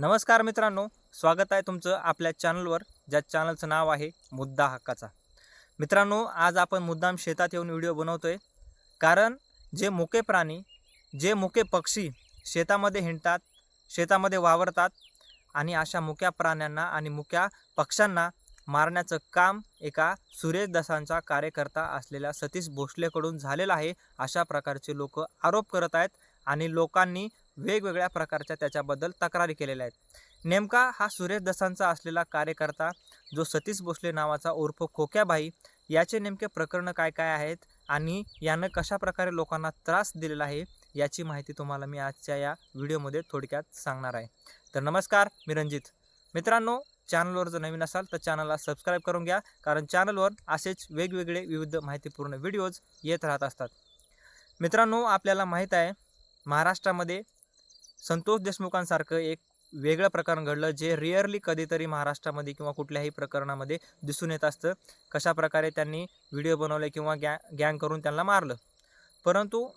नमस्कार मित्रांनो स्वागत आहे तुमचं आपल्या चॅनलवर ज्या चॅनलचं नाव आहे मुद्दा हक्काचा. मित्रांनो आज आपण मुद्दाम शेतात येऊन व्हिडिओ बनवतोय. कारण जे मुके प्राणी जे मुके पक्षी शेतामध्ये हिंडतात शेतामध्ये वावरतात आणि अशा मुक्या प्राण्यांना आणि मुक्या पक्ष्यांना मारण्याचं काम एका सुरेश दसांचा कार्यकर्ता असलेल्या सतीश भोसलेकडून झालेलं आहे अशा प्रकारचे लोक आरोप करत आहेत आणि लोकांनी वेगवेगळ्या प्रकारच्या त्याच्याबद्दल तक्रारी केलेल्या आहेत. नेमका हा सुरेश दसांचा असलेला कार्यकर्ता जो सतीश भोसले नावाचा उर्फ खोक्याबाई याचे नेमके प्रकरण काय काय आहेत आणि यानं कशा प्रकारे लोकांना त्रास दिलेला आहे याची माहिती तुम्हाला मी आजच्या या व्हिडिओमध्ये थोडक्यात सांगणार आहे. तर नमस्कार मी रंजित मित्रांनो चॅनलवर जर नवीन असाल तर चॅनलला सबस्क्राईब करून घ्या कारण चॅनलवर असेच वेगवेगळे विविध माहितीपूर्ण व्हिडिओज येत राहत असतात. मित्रांनो आपल्याला माहीत आहे महाराष्ट्रामध्ये संतोष देशमुखांसारखं एक वेगळं प्रकरण घडलं जे रिअरली कधीतरी महाराष्ट्रामध्ये किंवा कुठल्याही प्रकरणामध्ये दिसून येत असतं. कशा प्रकारे त्यांनी व्हिडिओ बनवले किंवा गॅ गँग करून त्यांना मारलं. परंतु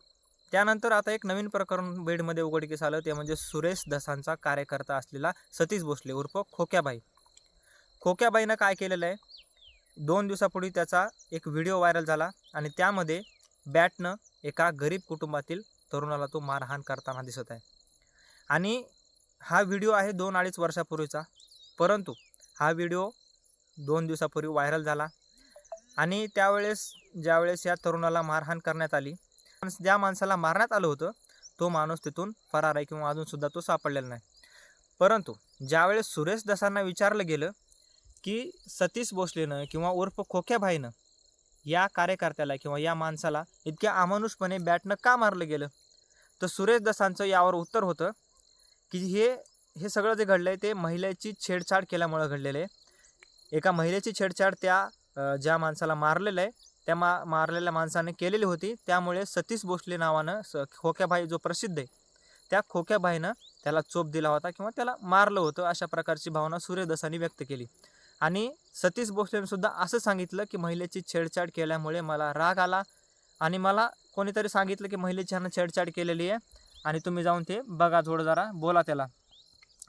त्यानंतर आता एक नवीन प्रकरण बीडमध्ये उघडकीस आलं ते म्हणजे सुरेश दसांचा कार्यकर्ता असलेला सतीश भोसले उर्फ खोक्याबाई. खोक्याबाईनं काय केलेलं आहे? दोन दिवसापूर्वी त्याचा एक व्हिडिओ व्हायरल झाला आणि त्यामध्ये बॅटनं एका गरीब कुटुंबातील तरुणाला तो मारहाण करताना दिसत आहे. आणि हा व्हिडिओ आहे दोन अडीच वर्षापूर्वीचा. परंतु हा व्हिडिओ दोन दिवसापूर्वी व्हायरल झाला. आणि त्यावेळेस ज्यावेळेस या तरुणाला मारहाण करण्यात आली ज्या माणसाला मारण्यात आलं होतं तो माणूस तिथून फरार आहे किंवा अजूनसुद्धा तो सापडलेला नाही. परंतु ज्यावेळेस सुरेश दसांना विचारलं गेलं की सतीश भोसलेनं किंवा उर्फ खोक्याभाईनं या कार्यकर्त्याला किंवा या माणसाला इतक्या अमानुषपणे बॅटनं का मारलं गेलं? तर सुरेश दसांचं यावर उत्तर होतं की हे हे सगळं जे घडलं आहे ते महिलेची छेडछाड केल्यामुळं घडलेलं आहे. एका महिलेची छेडछाड त्या ज्या माणसाला मारलेलं आहे त्या मा मारलेल्या माणसाने केलेली होती. त्यामुळे सतीश भोसले नावानं स खोक्याबाई जो प्रसिद्ध आहे त्या खोक्याबाईनं त्याला चोप दिला होता किंवा त्याला मारलं होतं अशा प्रकारची भावना सूर्यदसांनी व्यक्त केली. आणि सतीश भोसलेनंसुद्धा असं सांगितलं की महिलेची छेडछाड केल्यामुळे मला राग आला. आणि मला कोणीतरी सांगितलं की महिलेची ह्यानं छेडछाड केलेली आहे. आणि तुम्ही जाऊन ते बघा थोडं जरा बोला त्याला.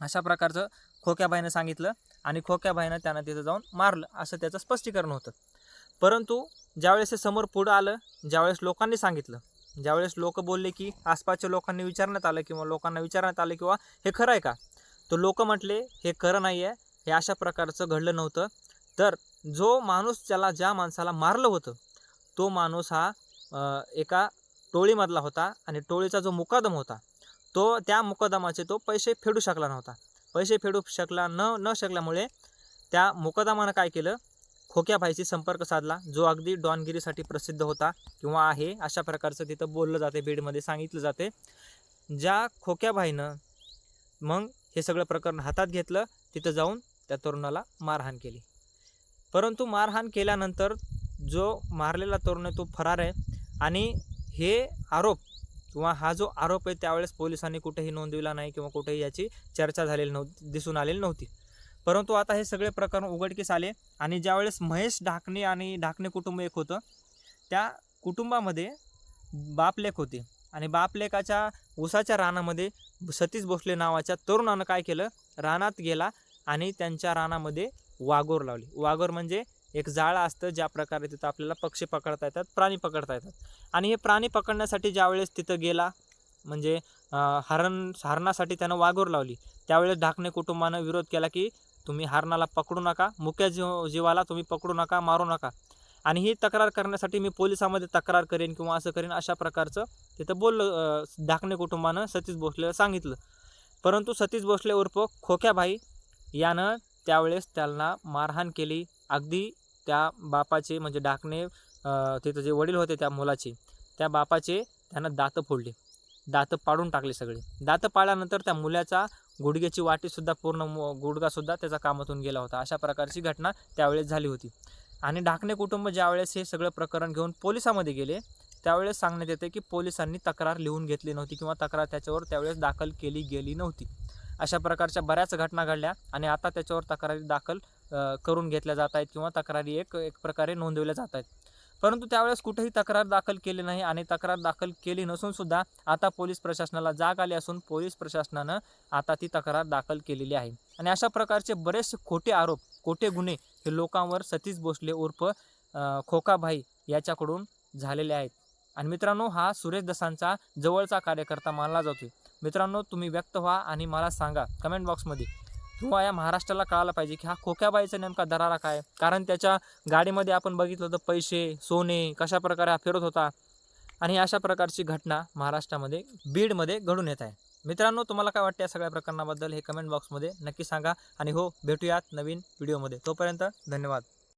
अशा प्रकारचं खोक्याबाईनं सांगितलं आणि खोक्याबाईनं त्यानं तिथं जाऊन मारलं असं त्याचं स्पष्टीकरण होतं. परंतु ज्यावेळेस हे समोर पुढं आलं ज्यावेळेस लोकांनी सांगितलं ज्यावेळेस लोक बोलले की आसपासच्या लोकांनी विचारण्यात आलं किंवा लोकांना विचारण्यात आलं किंवा हे खरं आहे का? तर लोक म्हटले हे खरं नाही आहे हे अशा प्रकारचं घडलं नव्हतं. तर जो माणूस त्याला ज्या माणसाला मारलं होतं तो माणूस हा एका टोळीमधला होता आणि टोळीचा जो मुकादम होता तो त्या मुकदमाचे तो पैसे फेडू शकला नव्हता. पैसे फेडू शकला न न शकल्यामुळे त्या मुकदमानं काय केलं? खोक्याबाईशी संपर्क साधला जो अगदी डॉनगिरीसाठी प्रसिद्ध होता किंवा आहे अशा प्रकारचं तिथं बोललं जाते बीडमध्ये सांगितलं जाते. ज्या खोक्याबाईनं मग हे सगळं प्रकरण हातात घेतलं तिथं जाऊन त्या तरुणाला मारहाण केली. परंतु मारहाण केल्यानंतर जो मारलेला तरुण आहे तो फरार आहे आणि हे आरोप किंवा हा जो आरोप आहे त्यावेळेस पोलिसांनी कुठेही नोंदविला नाही किंवा कुठेही याची चर्चा झालेली नव्हती दिसून आलेली नव्हती. परंतु आता हे सगळे प्रकरण उघडकीस आले आणि ज्यावेळेस महेश ढाकणे आणि ढाकणे कुटुंब एक होतं त्या कुटुंबामध्ये बापलेख होते आणि बापलेखाच्या उसाच्या रानामध्ये सतीश भोसले नावाच्या तरुणानं काय केलं? रानात गेला आणि त्यांच्या रानामध्ये वाघोर लावली. वाघोर म्हणजे एक जाळं असतं ज्या प्रकारे तिथं आपल्याला पक्षी पकडता येतात प्राणी पकडता येतात. आणि हे प्राणी पकडण्यासाठी ज्यावेळेस तिथं गेला म्हणजे हरण हरणासाठी त्यानं वाघोर लावली त्यावेळेस ढाकणे कुटुंबानं विरोध केला की तुम्ही हरणाला पकडू नका मुक्या जीव जीवाला तुम्ही पकडू नका मारू नका. आणि ही तक्रार करण्यासाठी मी पोलिसामध्ये तक्रार करेन किंवा असं करेन अशा प्रकारचं तिथं बोललं ढाकणे कुटुंबानं सतीश भोसलेला सांगितलं. परंतु सतीश भोसले उर्फ खोक्याभाई यानं त्यावेळेस त्यांना मारहाण केली अगदी त्या बापाचे म्हणजे डाकणे तिथं जे वडील होते त्या मुलाचे त्या बापाचे त्यानं दातं फोडले. दातं पाडून टाकले सगळे. दातं पाडल्यानंतर त्या मुलाचा गुडघ्याची वाटीसुद्धा पूर्ण मु- गुडघासुद्धा त्याचा कामातून गेला होता. अशा प्रकारची घटना त्यावेळेस झाली होती. आणि ढाकणे कुटुंब ज्यावेळेस हे सगळं प्रकरण घेऊन पोलिसामध्ये गेले त्यावेळेस सांगण्यात येते की पोलिसांनी तक्रार लिहून घेतली नव्हती किंवा तक्रार त्याच्यावर त्यावेळेस दाखल केली गेली नव्हती. अशा प्रकारच्या बऱ्याच घटना घडल्या आणि आता त्याच्यावर तक्रारी दाखल करून घेतल्या जात आहेत किंवा तक्रारी एक एक प्रकारे नोंदवल्या जात आहेत. परंतु त्यावेळेस कुठेही तक्रार दाखल केली नाही आणि तक्रार दाखल केली नसून सुद्धा आता पोलीस प्रशासनाला जाग आली असून पोलीस प्रशासनानं आता ती तक्रार दाखल केलेली आहे. आणि अशा प्रकारचे बरेचसे खोटे आरोप खोटे गुन्हे हे लोकांवर सतीश भोसले उर्फ खोकाभाई याच्याकडून झालेले आहेत. आणि मित्रांनो हा सुरेश दसांचा जवळचा कार्यकर्ता मानला जातोय. मित्रांनो तुम्ही व्यक्त व्हा आणि मला सांगा कमेंट बॉक्समध्ये. किंवा या महाराष्ट्राला कळायला पाहिजे की हा खोक्याबाईचा नेमका दरारा काय? कारण त्याच्या गाडीमध्ये आपण बघितलं तर पैसे सोने कशा प्रकारे हा फिरत होता. आणि अशा प्रकारची घटना महाराष्ट्रामध्ये बीडमध्ये घडून येत आहे. मित्रांनो तुम्हाला काय वाटतं या सगळ्या प्रकरणाबद्दल हे कमेंट बॉक्समध्ये नक्की सांगा. आणि हो भेटूयात नवीन व्हिडिओमध्ये तोपर्यंत धन्यवाद.